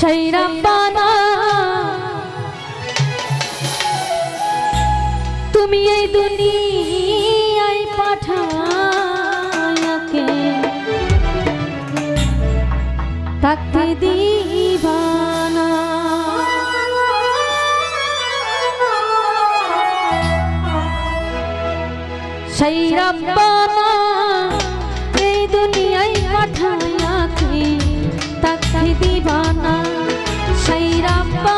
সেই রাব্বানা তুমি এই দুনিয়ায় পাঠায়াকে তাকে দিবানা। সেই রাব্বা Apa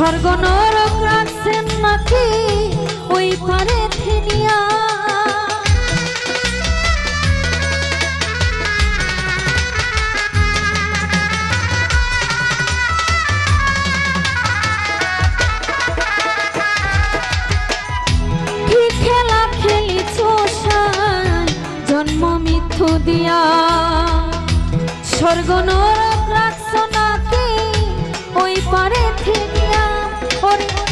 স্বর্গ নরক রাখছেন নাকি? ওই পারে থিনিয়া। জন্ম মৃত্যু দিয়া। স্বর্গ নরক রাখছ নাকি? ওই পারে হরি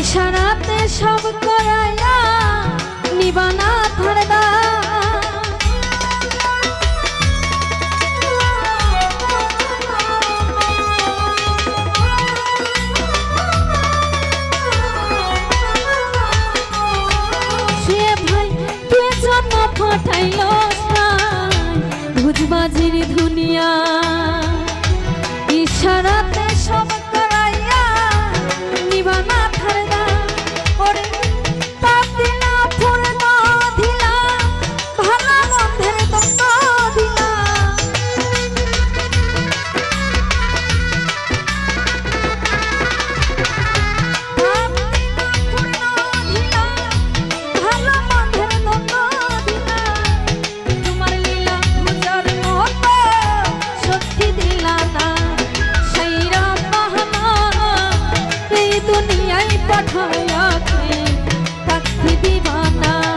ইশারাতে সব করাইয়া থাকতে দিবানা।